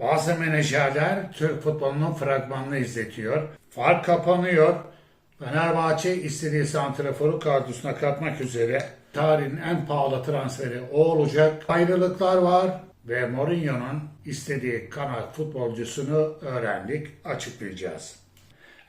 Bazı menajerler Türk futbolunun fragmanını izletiyor. Fark kapanıyor. Fenerbahçe istediği santraforu kadrosuna katmak üzere tarihin en pahalı transferi o olacak. Ayrılıklar var ve Mourinho'nun istediği kanat futbolcusunu öğrendik, açıklayacağız.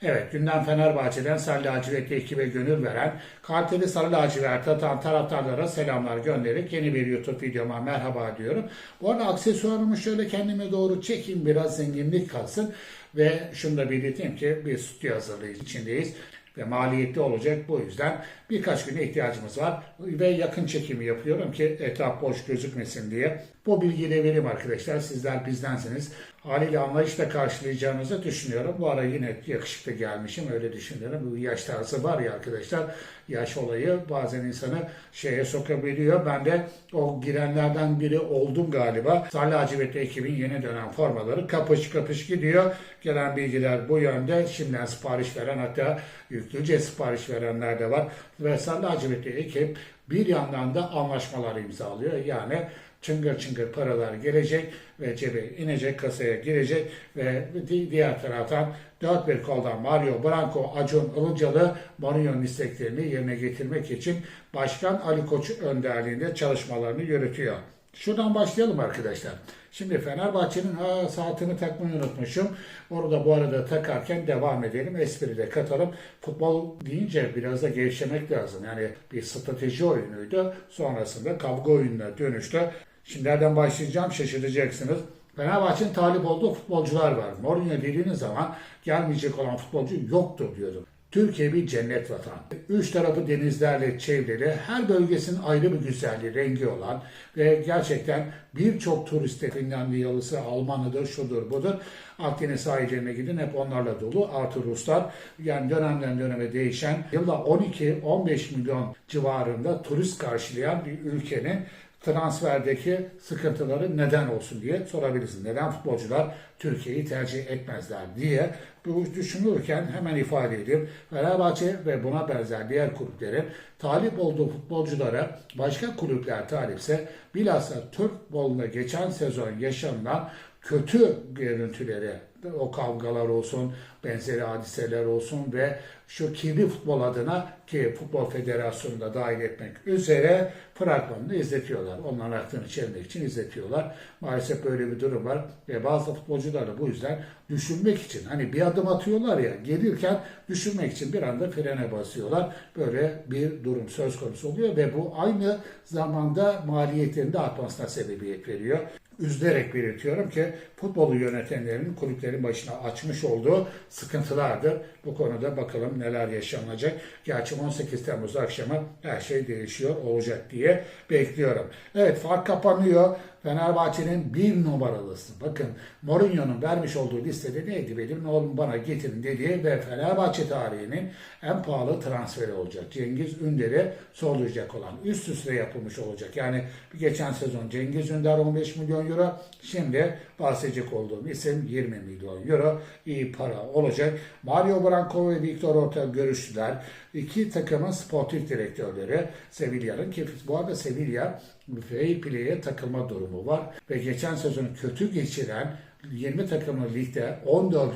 Evet, günden Fenerbahçe'den Sarı Lacivert'le ekibe gönül veren, kaliteli Sarı Lacivert atan taraftarlara selamlar göndererek yeni bir YouTube videoma merhaba diyorum. Bu arada aksesuarımı şöyle kendime doğru çekeyim, biraz zenginlik kalsın. Ve şunu da belirteyim ki bir stüdyo hazırlığı içindeyiz ve maliyetli olacak. Bu yüzden birkaç güne ihtiyacımız var ve yakın çekimi yapıyorum ki etraf boş gözükmesin diye. Bu bilgiyi de vereyim arkadaşlar. Sizler bizdensiniz. Haliyle anlayışla karşılayacağınızı düşünüyorum. Bu ara yine yakışıklı gelmişim öyle düşünüyorum. Bu yaş tarzı var ya arkadaşlar. Yaş olayı bazen insanı şeye sokabiliyor. Ben de o girenlerden biri oldum galiba. Sarı lacivertli ekibin yeni dönem formaları kapış kapış gidiyor. Gelen bilgiler bu yönde. Şimdiden sipariş veren hatta yüklüce sipariş verenler de var. Ve Sarı lacivertli ekip bir yandan da anlaşmalar imzalıyor. Yani çıngır çıngır paralar gelecek ve cebe inecek, kasaya girecek ve di- diğer taraftan dört bir koldan Mario Branco, Acun Ilıcalı Mourinho'nun isteklerini yerine getirmek için Başkan Ali Koç önderliğinde çalışmalarını yürütüyor. Şuradan başlayalım arkadaşlar. Şimdi Fenerbahçe'nin ha, saatini takmayı unutmuşum. Orada bu arada takarken devam edelim. Espri de katalım. Futbol deyince biraz da gevşemek lazım. Yani bir strateji oyunuydu. Sonrasında kavga oyununa dönüştü. Şimdi nereden başlayacağım şaşıracaksınız. Fenerbahçe'nin talip olduğu futbolcular var. Mourinho dediğiniz zaman gelmeyecek olan futbolcu yoktur diyordum. Türkiye bir cennet vatan. Üç tarafı denizlerle çevrili, her bölgesinin ayrı bir güzelliği, rengi olan ve gerçekten birçok turiste Finlandiyalısı, Almanıdır, şudur budur. Akdeniz sahillerine gidin hep onlarla dolu. Artı Ruslar yani dönemden döneme değişen yılda 12-15 milyon civarında turist karşılayan bir ülkenin transferdeki sıkıntıları neden olsun diye sorabilirsin. Neden futbolcular Türkiye'yi tercih etmezler diye bu düşünürken hemen ifade edeyim. Fenerbahçe ve buna benzer diğer kulüplerin talip olduğu futbolculara başka kulüpler talipse bilhassa Türk futbolunda geçen sezon yaşanılan kötü görüntüleri, o kavgalar olsun, benzeri hadiseler olsun ve şu kirli futbol adına ki Futbol Federasyonu'nu da dahil etmek üzere fragmanını izletiyorlar. Onların aklını çelmek için izletiyorlar. Maalesef böyle bir durum var ve bazı futbolcular da bu yüzden düşünmek için hani bir adım atıyorlar ya gelirken düşünmek için bir anda frene basıyorlar. Böyle bir durum söz konusu oluyor ve bu aynı zamanda maliyetlerin de artmasına sebebiyet veriyor üzülerek belirtiyorum ki futbolu yönetenlerin kulüplerin başına açmış olduğu sıkıntılardır. Bu konuda bakalım neler yaşanacak. Gerçi 18 Temmuz akşamı her şey değişiyor olacak diye bekliyorum. Evet fark kapanıyor. Fenerbahçe'nin bir numaralısı. Bakın Mourinho'nun vermiş olduğu listede neydi benim? Oğlum bana getirin dediği ve Fenerbahçe tarihinin en pahalı transferi olacak. Cengiz Ünder'i sollayacak olan. Üst üste yapılmış olacak. Yani geçen sezon Cengiz Ünder 15 milyon euro. Şimdi bahsedecek olduğum isim 20 milyon euro. İyi para olacak. Mario Branco ve Victor Orta görüştüler. İki takımın sportif direktörleri Sevilla'nın ki bu arada Sevilla fair play'e takılma durumu var ve geçen sezonu kötü geçiren 20 takımlı ligde 14.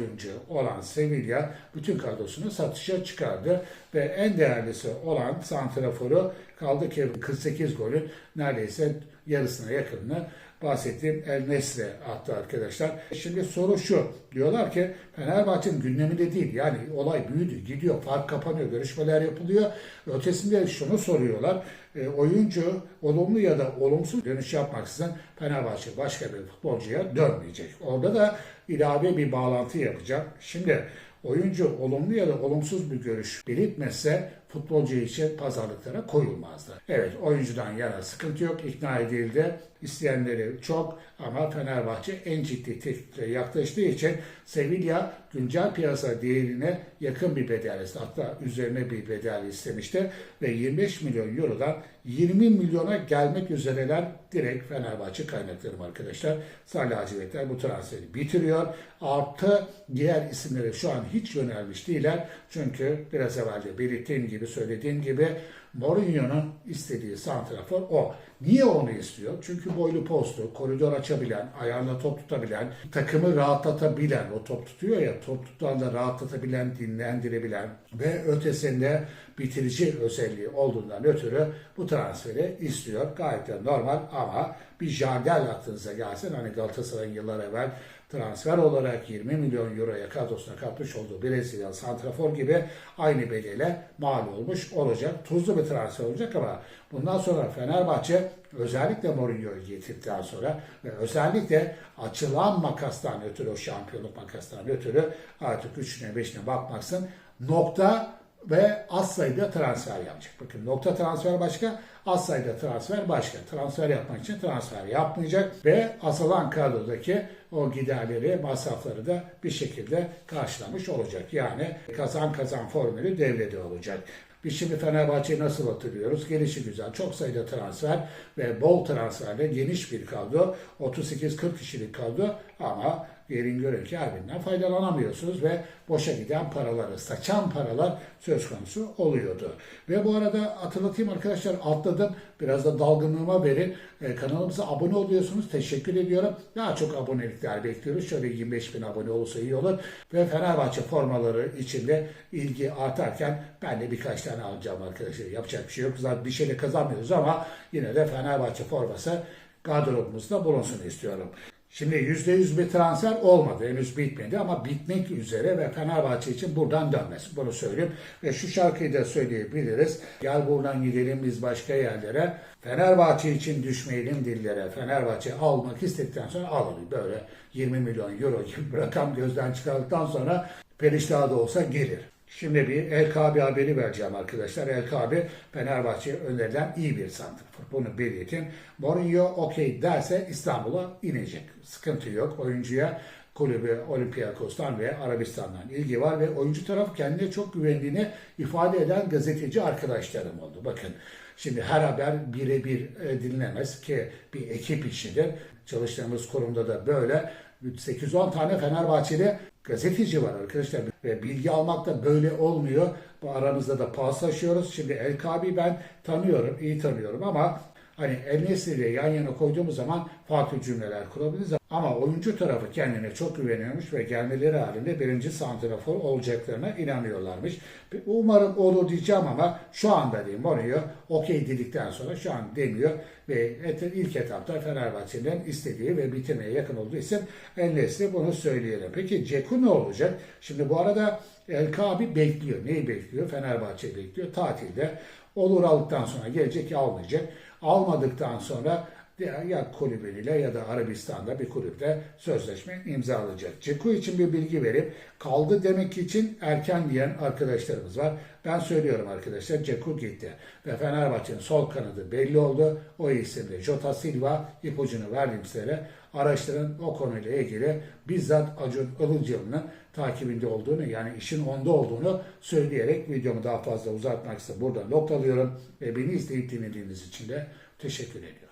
olan Sevilla bütün kadrosunu satışa çıkardı ve en değerlisi olan santraforu kaldı ki 48 golün neredeyse yarısına yakınını bahsettiğim El Nesre attı arkadaşlar. Şimdi soru şu. Diyorlar ki Fenerbahçe'nin gündeminde değil. Yani olay büyüdü, gidiyor, fark kapanıyor, görüşmeler yapılıyor. Ötesinde şunu soruyorlar. E, oyuncu olumlu ya da olumsuz dönüş yapmaksızın Fenerbahçe başka bir futbolcuya dönmeyecek. Orada da ilave bir bağlantı yapacak. Şimdi oyuncu olumlu ya da olumsuz bir görüş belirtmezse futbolcu için pazarlıklara koyulmazdı. Evet oyuncudan yana sıkıntı yok. ikna edildi. İsteyenleri çok ama Fenerbahçe en ciddi teklifle yaklaştığı için Sevilla güncel piyasa değerine yakın bir bedel istemişti. Hatta üzerine bir bedel istemişti ve 25 milyon eurodan 20 milyona gelmek üzereler direkt Fenerbahçe kaynaklarım arkadaşlar. Sarı lacivertler bu transferi bitiriyor. Artı diğer isimlere şu an hiç yönelmiş değiller. Çünkü biraz evvel de belirttiğim gibi söylediğim gibi Mourinho'nun istediği santrafor o. Niye onu istiyor? Çünkü boylu postu, koridor açabilen, ayağında top tutabilen, takımı rahatlatabilen, o top tutuyor ya, top tutan da rahatlatabilen, dinlendirebilen ve ötesinde bitirici özelliği olduğundan ötürü bu transferi istiyor. Gayet de normal ama bir Jardel aklınıza gelsin. Hani Galatasaray'ın yıllar evvel transfer olarak 20 milyon euroya kadrosuna katmış olduğu Brezilya Santrafor gibi aynı bedele mal olmuş olacak. Tuzlu bir transfer olacak ama bundan sonra Fenerbahçe özellikle Mourinho'yu getirdikten sonra ve özellikle açılan makastan ötürü o şampiyonluk makastan ötürü artık 3'üne 5'ine bakmaksın nokta ve az sayıda transfer yapacak. Bakın nokta transfer başka, az sayıda transfer başka. Transfer yapmak için transfer yapmayacak ve azalan kadrodaki o giderleri, masrafları da bir şekilde karşılamış olacak. Yani kazan kazan formülü devrede olacak. Biz şimdi Fenerbahçe'yi nasıl hatırlıyoruz? Gelişi güzel, çok sayıda transfer ve bol transferle geniş bir kadro. 38-40 kişilik kadro ama yerin görün ki erbinden faydalanamıyorsunuz ve boşa giden paraları, saçan paralar söz konusu oluyordu. Ve bu arada hatırlatayım arkadaşlar atladım. Biraz da dalgınlığıma verin. E, kanalımıza abone oluyorsunuz. Teşekkür ediyorum. Daha çok abonelikler bekliyoruz. Şöyle 25 bin abone olursa iyi olur. Ve Fenerbahçe formaları içinde ilgi artarken ben de birkaç tane alacağım arkadaşlar. Yapacak bir şey yok. Zaten bir şeyle kazanmıyoruz ama yine de Fenerbahçe forması kadromuzda bulunsun istiyorum. Şimdi %100 bir transfer olmadı. Henüz bitmedi ama bitmek üzere ve Fenerbahçe için buradan dönmez. Bunu söyleyeyim. Ve şu şarkıyı da söyleyebiliriz. Gel buradan gidelim biz başka yerlere. Fenerbahçe için düşmeyelim dillere. Fenerbahçe almak istedikten sonra alalım. Böyle 20 milyon euro gibi rakam gözden çıkardıktan sonra periştah da olsa gelir. Şimdi bir LKB haberi vereceğim arkadaşlar. LKB Fenerbahçe önerilen iyi bir santrafor. Bunu belirtin. Mourinho okey derse İstanbul'a inecek. Sıkıntı yok. Oyuncuya kulübü Olympiakos'tan ve Arabistan'dan ilgi var ve oyuncu tarafı kendine çok güvendiğini ifade eden gazeteci arkadaşlarım oldu. Bakın şimdi her haber birebir e, dinlemez ki bir ekip işidir. Çalıştığımız kurumda da böyle 8-10 tane Fenerbahçeli gazeteci var arkadaşlar ve bilgi almak da böyle olmuyor. Bu aramızda da paslaşıyoruz. Şimdi El Kabi ben tanıyorum, iyi tanıyorum ama hani El ile yan yana koyduğumuz zaman farklı cümleler kurabiliriz. Ama oyuncu tarafı kendine çok güveniyormuş ve gelmeleri halinde birinci santrafor olacaklarına inanıyorlarmış. Umarım olur diyeceğim ama şu anda diyeyim Mourinho okey dedikten sonra şu an demiyor ve ilk etapta Fenerbahçe'nin istediği ve bitirmeye yakın olduğu isim El Nesri bunu söyleyelim. Peki Ceku ne olacak? Şimdi bu arada El Kabi bekliyor. Neyi bekliyor? Fenerbahçe bekliyor. Tatilde olur aldıktan sonra gelecek ya almayacak. Almadıktan sonra ya, ya kulübüyle ya da Arabistan'da bir kulüpte sözleşme imzalayacak. Ceku için bir bilgi verip kaldı demek için erken diyen arkadaşlarımız var. Ben söylüyorum arkadaşlar Ceku gitti. Ve Fenerbahçe'nin sol kanadı belli oldu. O isimde Jota Silva ipucunu verdiğim sizlere araştırın o konuyla ilgili bizzat Acun Ilıcalı'nın takibinde olduğunu yani işin onda olduğunu söyleyerek videomu daha fazla uzatmak ise burada noktalıyorum ve beni izleyip dinlediğiniz için de teşekkür ediyorum.